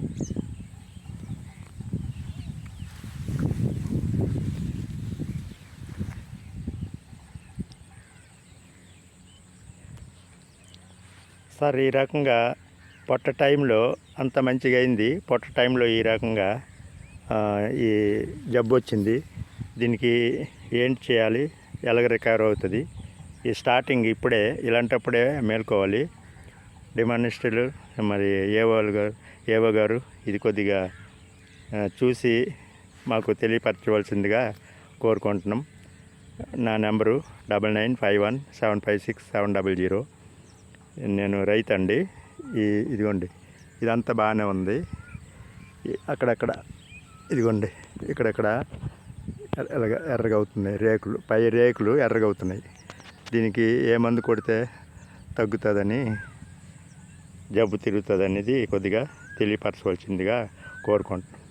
Sir ఈ రకంగా పొట్ట టైంలో అంత మంచిగా అయింది. పొట్ట టైంలో ఈ రకంగా ఈ జబ్బు వచ్చింది. దీనికి ఏంటి చేయాలి? ఎలాగ రికవర్ అవుతుంది? ఈ స్టార్టింగ్ ఇప్పుడే ఇలాంటప్పుడే మేల్కోవాలి. డిమానిస్టులు మరి ఏవో గారు ఏవో గారు ఇది కొద్దిగా చూసి మాకు తెలియపరచవలసిందిగా కోరుకుంటున్నాం. నా number double nine five one seven five six seven double zero. నేను రైతు అండి. ఈ ఇదిగోండి. ఇదంతా బాగానే ఉంది. అక్కడక్కడ ఇదిగోండి. ఇక్కడక్కడ ఎర్ర- ఎర్రగా ఎర్రగా అవుతున్నాయి రేకులు పై రేకులు ఎర్రగా అవుతున్నాయి దీనికి ఏ మందు కొడితే తగ్గుతుందని జబ్బు తిరుగుతుంది అనేది కొద్దిగా తెలియపరచవలసిందిగా కోరుకుంటున్నాను.